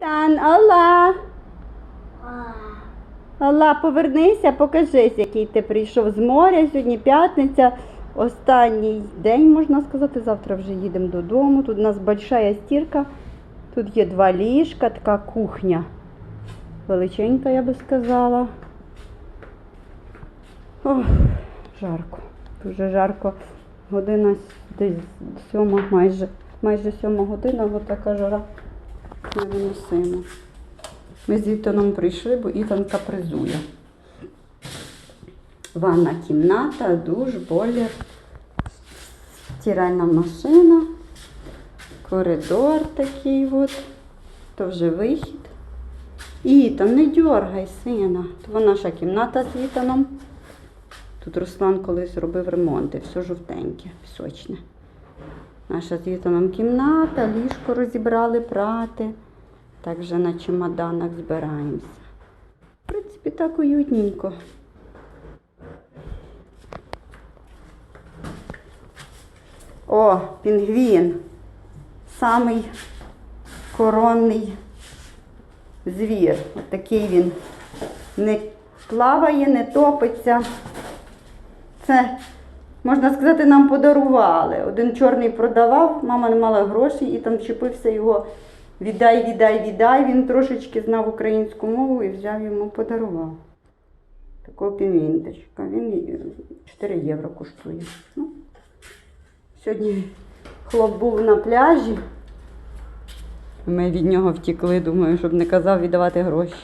Тан, Алла. Алла, повернися, покажись, який ти прийшов з моря. Сьогодні п'ятниця. Останній день, можна сказати, завтра вже їдемо додому. Тут у нас большая стірка. Тут є два ліжка, така кухня. Величенька, я би сказала. Ох, жарко. Дуже жарко. Година десь сьома, майже, майже сьома година, бо така жара невиносима. Ми з Ітаном прийшли, бо Ітан капризує. Ванна кімната, душ, бойлер, стиральна машина, коридор такий от, то вже вихід. Ітан, не дергай, сина. То наша кімната з Ітаном. Тут Руслан колись робив ремонт і все жовтеньке, пісочне. Наша з Ітаном кімната, ліжко розібрали прати. Так вже на чемоданах збираємося. В принципі, так уютненько. О, пінгвін. Самий коронний звір. От такий він. Не плаває, не топиться. Це, можна сказати, нам подарували. Один чорний продавав, мама не мала грошей і там чепився його. Віддай, віддай, віддай. Він трошечки знав українську мову і взяв йому подарував. Такого пінвінточка. Він 4 євро коштує. Ну, сьогодні хлоп був на пляжі. Ми від нього втікли, думаю, щоб не казав віддавати гроші.